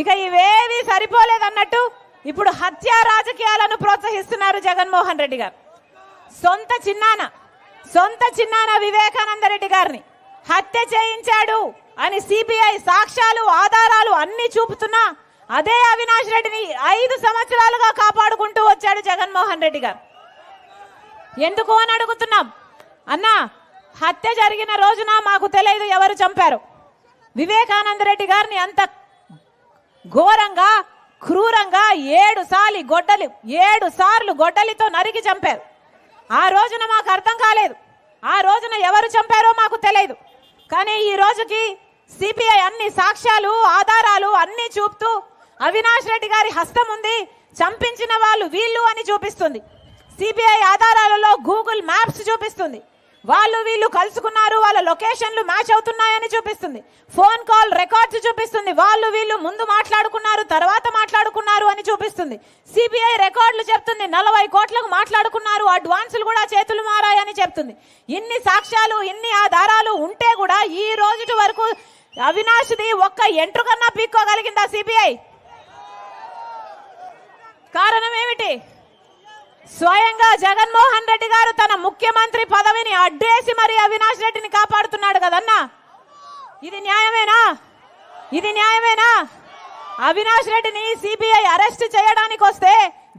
ఇక ఇవేవి సరిపోలేదన్నట్టు ఇప్పుడు హత్య రాజకీయాలను ప్రోత్సహిస్తున్నారు జగన్మోహన్ రెడ్డి గారు. సొంత చిన్నాన సొంత చిన్నాన వివేకానంద రెడ్డి గారిని హత్య చేయించాడు అని సిబిఐ సాక్ష్యాలు ఆధారాలు అన్ని చూపుతున్నా అదే అవినాష్ రెడ్డిని ఐదు సంవత్సరాలుగా కాపాడుకుంటూ వచ్చాడు జగన్మోహన్ రెడ్డి గారు. ఎందుకు అని అడుగుతున్నాం. అన్నా హత్య జరిగిన రోజున మాకు తెలియదు ఎవరు చంపారు. వివేకానంద రెడ్డి గారిని అంత ఘోరంగా క్రూరంగా ఏడు సార్లు గొడ్డలి ఏడు సార్లు గొడ్డలితో నరికి చంపారు. ఆ రోజున మాకు అర్థం కాలేదు. ఆ రోజున ఎవరు చంపారో మాకు తెలియదు. కానీ ఈ రోజుకి సిపిఐ అన్ని సాక్ష్యాలు ఆధారాలు అన్ని చూపుతూ అవినాష్ రెడ్డి గారి హస్తం ఉంది చంపించిన వాళ్ళు వీళ్ళు అని చూపిస్తుంది. సిబిఐ ఆధారాలలో గూగుల్ మ్యాప్స్ చూపిస్తుంది. వాళ్ళు వీళ్ళు కలుసుకున్నారు వాళ్ళ లొకేషన్లు మ్యాచ్ అవుతున్నాయని చూపిస్తుంది. ఫోన్ కాల్ రికార్డ్స్ చూపిస్తుంది. వాళ్ళు వీళ్ళు ముందు మాట్లాడు తర్వాత మాట్లాడుకున్నారు అని చూపిస్తుంది. సిబిఐ రికార్డులు చెప్తుంది నలభై కోట్లకు మాట్లాడుకున్నారు అడ్వాన్సులు కూడా చేతులు మారాయని చెప్తుంది. ఇన్ని సాక్ష్యాలు ఇన్ని ఆధారాలు ఉంటే కూడా ఈ రోజుటి వరకు అవినాష్ది ఒక్క ఎంట్రుకన్నా పీక్కోగలిగిందా సిబిఐ కారణం ఏమిటి? స్వయంగా జగన్మోహన్ రెడ్డి గారు తన ముఖ్యమంత్రి పదవిని అడ్డేసి మరి అవినాష్ రెడ్డిని కాపాడుతున్నాడు కదన్నా? ఇది న్యాయమేనా? ఇది న్యాయమేనా? అవినాష్ రెడ్డిని సిబిఐ అరెస్ట్ చేయడానికి వస్తే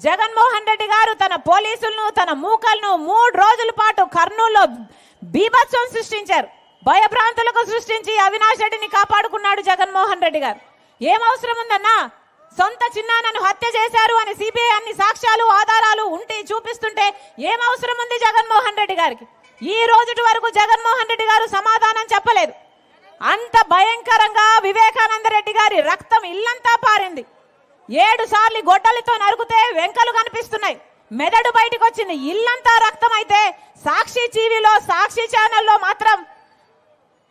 జగన్మోహన్ రెడ్డి గారు తన పోలీసులను తన మూకలను మూడు రోజుల పాటు కర్నూలులో బీభత్సం సృష్టించారు. భయభ్రాంతులకు సృష్టించి అవినాష్ రెడ్డిని కాపాడుకున్నాడు జగన్మోహన్ రెడ్డి గారు. ఏం అవసరం ఉందన్నా? సొంత చిన్నాన్నను హత్య చేశారు అని సిబిఐ అన్ని సాక్ష్యాలు ఆధారాలు ఉంటే చూపిస్తుంటే ఏం అవసరం ఉంది జగన్మోహన్ రెడ్డి గారికి? ఈ రోజుటి వరకు జగన్మోహన్ రెడ్డి గారు సమాధానం చెప్పలేదు. అంత భయంకరంగా వివేకానంద రెడ్డి గారి రక్తం ఇల్లంతా పారింది. ఏడు సార్లు గొడ్డలితో నరుకుతే వెంకలు కనిపిస్తున్నాయి. మెదడు బయటకు వచ్చింది. ఇల్లంతా రక్తం అయితే సాక్షి టీవీలో సాక్షి ఛానల్లో మాత్రం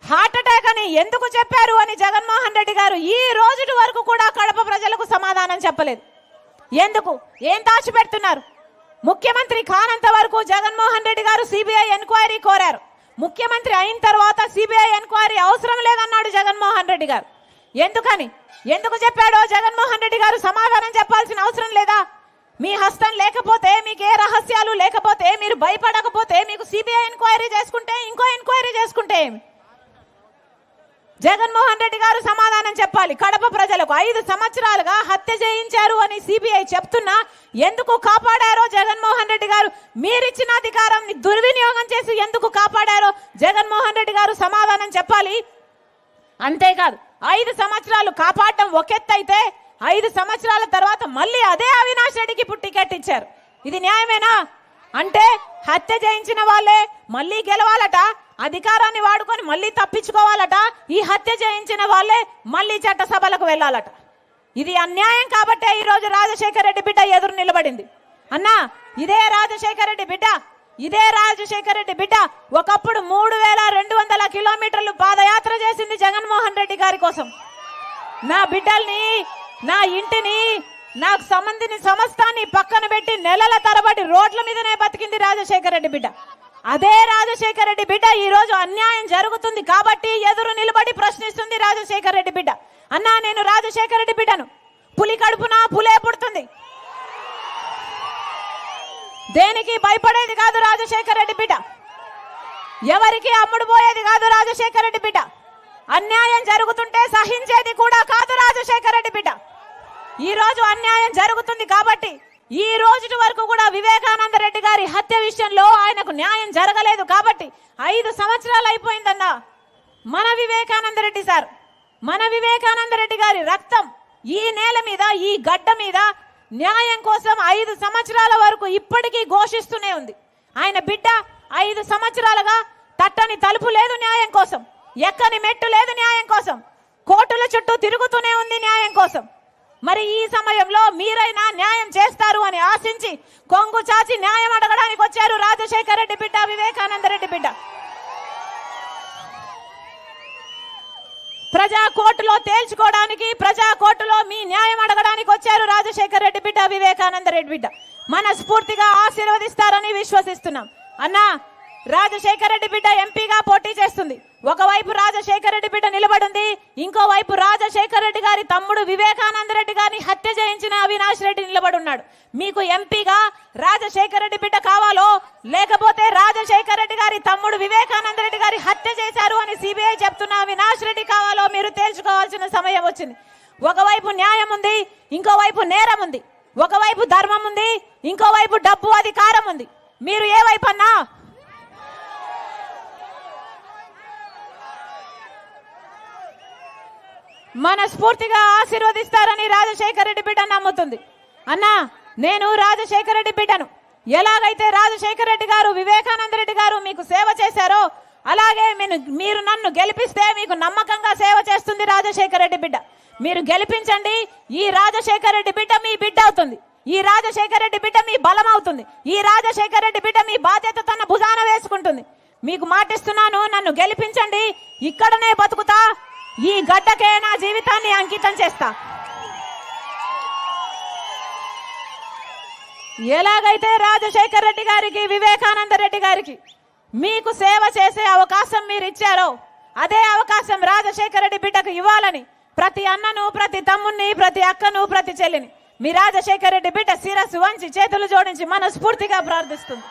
హార్ట్ అటాక్ అని ఎందుకు చెప్పారు అని జగన్మోహన్ రెడ్డి గారు ఈ రోజు వరకు కూడా కడప ప్రజలకు సమాధానం చెప్పలేదు. ఎందుకు? ఏం దాచిపెడుతున్నారు? ముఖ్యమంత్రి కానంత వరకు జగన్మోహన్ రెడ్డి గారు సిబిఐ ఎంక్వైరీ కోరారు. ముఖ్యమంత్రి అయిన తర్వాత సిబిఐ ఎంక్వైరీ అవసరం లేదన్నాడు జగన్మోహన్ రెడ్డి గారు. ఎందుకని? ఎందుకు చెప్పాడో జగన్మోహన్ రెడ్డి గారు సమాధానం చెప్పాల్సిన అవసరం లేదా? మీ హస్తం లేకపోతే మీకు ఏ రహస్యాలు లేకపోతే మీరు భయపడకపోతే మీకు సిబిఐ ఎంక్వైరీ చేసుకుంటే ఇంకో ఎంక్వైరీ చేసుకుంటే ఏమి? జగన్మోహన్ రెడ్డి గారు సమాధానం చెప్పాలి. కడప ప్రజలకు ఐదు సంవత్సరాలుగా హత్య చేయించారు అని సిబిఐ చెప్తున్నా ఎందుకు కాపాడారో జగన్మోహన్ రెడ్డి గారు? మీరిచ్చిన అధికారాన్ని దుర్వినియోగం చేసి ఎందుకు కాపాడారో జగన్మోహన్ రెడ్డి గారు సమాధానం చెప్పాలి. అంతేకాదు ఐదు సంవత్సరాలు కాపాడడం ఒకెత్తైతే ఐదు సంవత్సరాల తర్వాత మళ్ళీ అదే అవినాష్ రెడ్డికి ఇప్పుడు టికెట్ ఇచ్చారు. ఇది న్యాయమేనా? అంటే హత్య చేయించిన వాళ్ళే మళ్ళీ గెలవాలట అధికారాన్ని వాడుకొని మళ్ళీ తప్పించుకోవాలట ఈ హత్య చేయించిన వాళ్ళే మళ్ళీ చట్టసభలకు వెళ్ళాలట. ఇది అన్యాయం కాబట్టే ఈరోజు రాజశేఖర రెడ్డి బిడ్డ ఎదురు నిలబడింది. అన్నా ఇదే రాజశేఖర రెడ్డి బిడ్డ ఇదే రాజశేఖర రెడ్డి బిడ్డ ఒకప్పుడు మూడు వేల రెండు వందల కిలోమీటర్లు పాదయాత్ర చేసింది జగన్మోహన్ రెడ్డి గారి కోసం. నా బిడ్డల్ని నా ఇంటిని నాకు సంబంధించిన సమస్తాన్ని పక్కన పెట్టి నెలల తరబడి రోడ్ల మీదనే బతికింది రాజశేఖర రెడ్డి బిడ్డ. అదే రాజశేఖర రెడ్డి బిడ్డ ఈ రోజు అన్యాయం జరుగుతుంది కాబట్టి ఎదురు నిలబడి ప్రశ్నిస్తుంది రాజశేఖర రెడ్డి బిడ్డ. అన్నా నేను రాజశేఖర రెడ్డి బిడ్డను. పులి కడుపున పులే పుడుతుంది. దేనికి భయపడేది కాదు రాజశేఖర రెడ్డి బిడ్డ. ఎవరికి అమ్ముడు పోయేది కాదు రాజశేఖర రెడ్డి బిడ్డ. అన్యాయం జరుగుతుంటే సహించేది కూడా కాదు రాజశేఖర రెడ్డి బిడ్డ. ఈ రోజు అన్యాయం జరుగుతుంది కాబట్టి ఈ రోజు వరకు కూడా వివేకానంద రెడ్డి గారి హత్య విషయంలో ఆయనకు న్యాయం జరగలేదు కాబట్టి ఐదు సంవత్సరాలు అయిపోయిందన్నా మన వివేకానంద రెడ్డి సార్ మన వివేకానంద రెడ్డి గారి రక్తం ఈ నేల మీద ఈ గడ్డ మీద న్యాయం కోసం ఐదు సంవత్సరాల వరకు ఇప్పటికీ ఘోషిస్తూనే ఉంది. ఆయన బిడ్డ ఐదు సంవత్సరాలుగా తట్టని తలుపు లేదు న్యాయం కోసం ఎక్కని మెట్టు లేదు న్యాయం కోసం కోర్టుల చుట్టూ తిరుగుతూనే ఉంది న్యాయం కోసం. మరి ఈ సమయంలో మీరైనా న్యాయం చేస్తారు అని ఆశించి కొంగు చాచి న్యాయం అడగడానికి వచ్చారు రాజశేఖర రెడ్డి బిడ్డ వివేకానంద రెడ్డి బిడ్డ. ప్రజా కోర్టులో తేల్చుకోవడానికి ప్రజా కోర్టులో మీ న్యాయం అడగడానికి వచ్చారు రాజశేఖర రెడ్డి బిడ్డ వివేకానంద రెడ్డి బిడ్డ. మనస్ఫూర్తిగా ఆశీర్వదిస్తారని విశ్వసిస్తున్నాం. అన్నా రాజశేఖర రెడ్డి బిడ్డ ఎంపీగా పోటీ చేస్తుంది. ఒకవైపు రాజశేఖర రెడ్డి బిడ్డ నిలబడింది. ఇంకోవైపు రాజశేఖర రెడ్డి గారి తమ్ముడు వివేకానంద రెడ్డి గారిని హత్య చేయించిన అవినాష్ రెడ్డి నిలబడి ఉన్నాడు మీకు ఎంపీగా రాజశేఖర రెడ్డి బిడ్డ కావాలో లేకపోతే రాజశేఖర రెడ్డి గారి తమ్ముడు వివేకానంద రెడ్డి గారి హత్య చేశారు అని సిబిఐ చెప్తున్న అవినాష్ రెడ్డి కావాలో మీరు తేల్చుకోవాల్సిన సమయం వచ్చింది. ఒకవైపు న్యాయం ఉంది ఇంకోవైపు నేరం ఉంది. ఒకవైపు ధర్మం ఉంది ఇంకోవైపు డబ్బు అధికారం ఉంది. మీరు ఏ వైపు అన్నా మనస్ఫూర్తిగా ఆశీర్వదిస్తారని రాజశేఖర రెడ్డి బిడ్డ నమ్ముతుంది. అన్నా నేను రాజశేఖర రెడ్డి బిడ్డను. ఎలాగైతే రాజశేఖర రెడ్డి గారు వివేకానంద రెడ్డి గారు మీకు సేవ చేశారో అలాగే మీరు మీరు నన్ను గెలిపిస్తే మీకు నమ్మకంగా సేవ చేస్తుంది రాజశేఖర రెడ్డి బిడ్డ. మీరు గెలిపించండి ఈ రాజశేఖర రెడ్డి బిడ్డ మీ బిడ్డ అవుతుంది. ఈ రాజశేఖర రెడ్డి బిడ్డ మీ బలం అవుతుంది. ఈ రాజశేఖర రెడ్డి బిడ్డ మీ బాధ్యత తన భుజాన వేసుకుంటుంది. మీకు మాటిస్తున్నాను నన్ను గెలిపించండి ఇక్కడనే బతుకుతా ఈ గడ్డకే నా జీవితాన్ని అంకితం చేస్తా. ఎలాగైతే రాజశేఖర్ రెడ్డి గారికి వివేకానంద రెడ్డి గారికి మీకు సేవ చేసే అవకాశం మీరు ఇచ్చారో అదే అవకాశం రాజశేఖర రెడ్డి బిడ్డకు ఇవ్వాలని ప్రతి అన్నను ప్రతి తమ్ముణ్ణి ప్రతి అక్కను ప్రతి చెల్లిని మీ రాజశేఖర రెడ్డి బిడ్డ శిరస్సు వంచి చేతులు జోడించి మనస్ఫూర్తిగా ప్రార్థిస్తుంది.